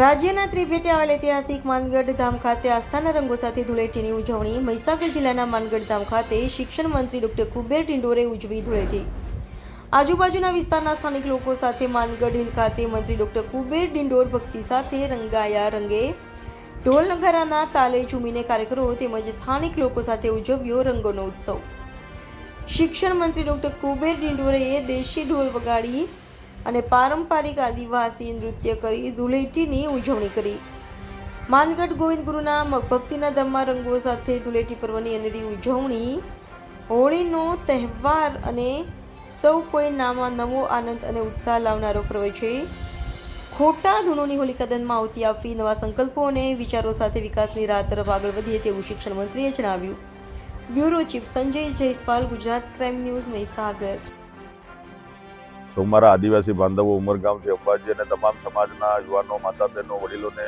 રાજ્યના ત્રિભેટે આવેલ ઐતિહાસિક માનગઢ ધામ ખાતે આસ્થાના રંગો સાથે ધૂળેટીની ઉજવણી, મહીસાગર જિલ્લાના માનગઢ ધામ ખાતે શિક્ષણ મંત્રી ડોક્ટર કુબેર ડિંડોરે ઉજવી ધૂળેટી. આજુબાજુના વિસ્તારના સ્થાનિક લોકો સાથે માનગઢ હિલ ખાતે મંત્રી ડોક્ટર કુબેર ડિંડોર ભક્તિ સાથે રંગાયા રંગે. ઢોલ નગારાના તાલે ઝૂમીને કાર્યક્રમો તેમજ સ્થાનિક લોકો સાથે ઉજવ્યો રંગોનો ઉત્સવ. શિક્ષણ મંત્રી ડોક્ટર કુબેર ડિંડોરેએ દેશી ઢોલ વગાડી અને પારંપરિક આદિવાસી નૃત્ય કરી ધૂળેટીની ઉજવણી કરી. માનગઢ ગોવિંદ ગુરુના ભક્તિના ધામમાં રંગો સાથે ધૂળેટી પર્વની અનેરી ઉજવણી, હોળીનો તહેવાર અને સૌ કોઈ નામાં નવો આનંદ અને ઉત્સાહ લાવનારો પર્વ છે. ખોટા ધૂણોની હોલિકા દહનમાં આવતી આપવી નવા સંકલ્પો અને વિચારો સાથે વિકાસની રાહ તરફ આગળ વધીએ તેવું શિક્ષણ મંત્રીએ જણાવ્યું. Bureau chief Sanjay Jaiswal, Gujarat crime news Mahisagar. તો મારા આદિવાસી બાંધવો ઉમરગામથી અંબાજી અને તમામ સમાજના યુવાનો, માતા બહેનો, વડીલોને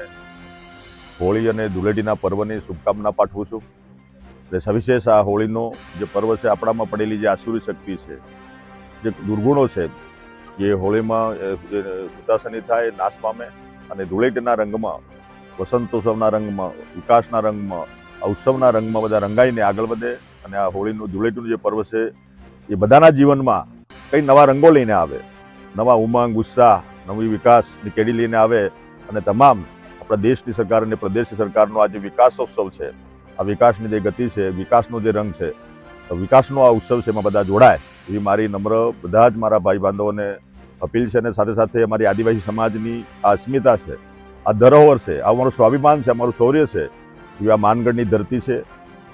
હોળી અને ધૂળેટીના પર્વની શુભકામના પાઠવું છું. એટલે સવિશેષ આ હોળીનો જે પર્વ છે, આપણામાં પડેલી જે આસુરી શક્તિ છે, જે દુર્ગુણો છે, એ હોળીમાં સુતાસની થાય નાશ પામે અને ધૂળેટીના રંગમાં, વસંતોત્સવના રંગમાં, વિકાસના રંગમાં આ ઉત્સવના રંગમાં બધા રંગાઈને આગળ વધે અને આ હોળીનું, ધૂળેટીનું જે પર્વ છે, એ બધાના જીવનમાં કંઈ નવા રંગો લઈને આવે, નવા ઉમંગ, ઉત્સાહ, નવી વિકાસની કેડી લઈને આવે અને તમામ આપણા દેશની સરકાર અને પ્રદેશની સરકારનો આ જે વિકાસોત્સવ છે, આ વિકાસની જે ગતિ છે, વિકાસનો જે રંગ છે વિકાસનો આ ઉત્સવ છે એમાં બધા જોડાય. એવી મારી નમ્ર બધા જ મારા ભાઈ બાંધવોને અપીલ છે અને સાથે સાથે અમારી આદિવાસી સમાજની આ અસ્મિતા છે, આ ધરોહર છે, આ અમારું સ્વાભિમાન છે, અમારું શૌર્ય છે, એવી આ માનગઢની ધરતી છે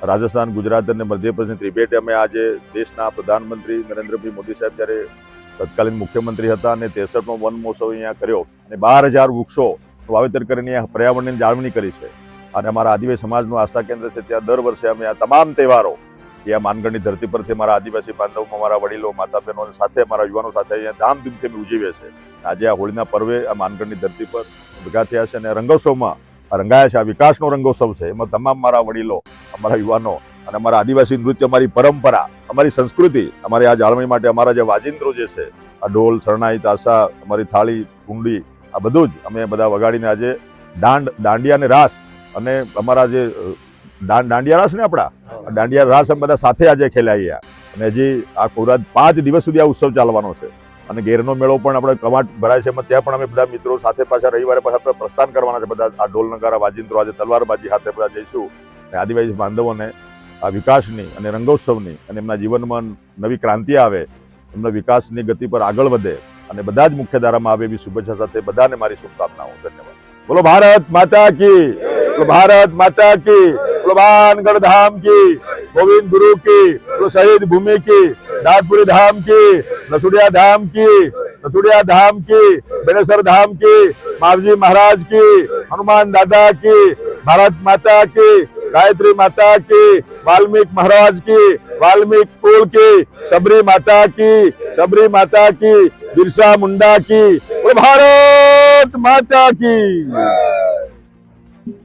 રાજસ્થાન, ગુજરાત અને મધ્યપ્રદેશની ત્રિભેટે. અમે આજે દેશના પ્રધાનમંત્રી નરેન્દ્રભાઈ મોદી સાહેબ જ્યારે તત્કાલીન મુખ્યમંત્રી હતા અને તેસઠમો વન મહોત્સવ અહીંયા કર્યો અને બાર હજાર વૃક્ષો વાવેતર કરીને અહીંયા પર્યાવરણની જાળવણી કરી છે અને અમારા આદિવાસી સમાજનું આસ્થા કેન્દ્ર છે. ત્યાં દર વર્ષે અમે આ તમામ તહેવારો એ આ માનગઢની ધરતી પરથી અમારા આદિવાસી બાંધવમાં, અમારા વડીલો માતા બહેનો સાથે અમારા યુવાનો સાથે અહીંયા ધામધૂમથી અમે ઉજવીએ છીએ. આજે આ હોળીના પર્વે આ માનગઢની ધરતી પર ભેગા થયા છે અને રંગોત્સવમાં રંગાયા છે, આ વિકાસનો રંગોત્સવ છે. એમાં તમામ મારા વડીલો, અમારા યુવાનો અને અમારા આદિવાસી નૃત્ય, અમારી પરંપરા, અમારી સંસ્કૃતિ, અમારી આ જાળવણી માટે અમારા જે વાજિંત્રો જે છે, આ ઢોલ, શરણાઈ, તાસા, અમારી થાળી, કુંડી, આ બધું જ અમે બધા વગાડીને આજે દાંડ દાંડિયા અને રાસ અને અમારા જે દાંડ, દાંડિયા રાસ ને આપણા દાંડિયા રાસ અમે બધા સાથે આજે અહીંયા અને હજી આ કોરાત પાંચ દિવસ સુધી આ ઉત્સવ ચાલવાનો છે. અને ગેરનો મેળો પણ આપણે કવાટ ભરાય છે. ત્યાં પણ અમે બધા મિત્રો સાથે પાછા રવિવારે પાછા પ્રસ્થાન કરવાના છે. બધા આ ઢોલ નગારા, વાજિંત્રો, આજે તલવારબાજી હાથે બધા જઈશું. અને આદિવાસી બાંધવોને આ વિકાસની અને રંગોત્સવની અને એમના જીવનમાં નવી ક્રાંતિ આવે, એમના વિકાસની ગતિ પર આગળ વધે અને બધા જ મુખ્યધારામાં આવે એવી શુભેચ્છા સાથે બધાને મારી શુભકામનાઓ. ધન્યવાદ. બોલો, ભારત માતા કી! બોલો, ભારત માતા કી! બોલો ભાનગઢ ધામ કી! ગોવિંદ ગુરુ કી! બોલો, શહીદ ભૂમિ કી! નાગપુરી ધામ કી! नसुड़िया धाम की, नसुड़िया धाम की बेनेसर धाम की मावजी महाराज की, हनुमान दादा की, भारत माता की, गायत्री माता की, वाल्मीकि महाराज की, वाल्मीकि कुल की, सबरी माता की, सबरी माता की, बिरसा मुंडा की और भारत माता की।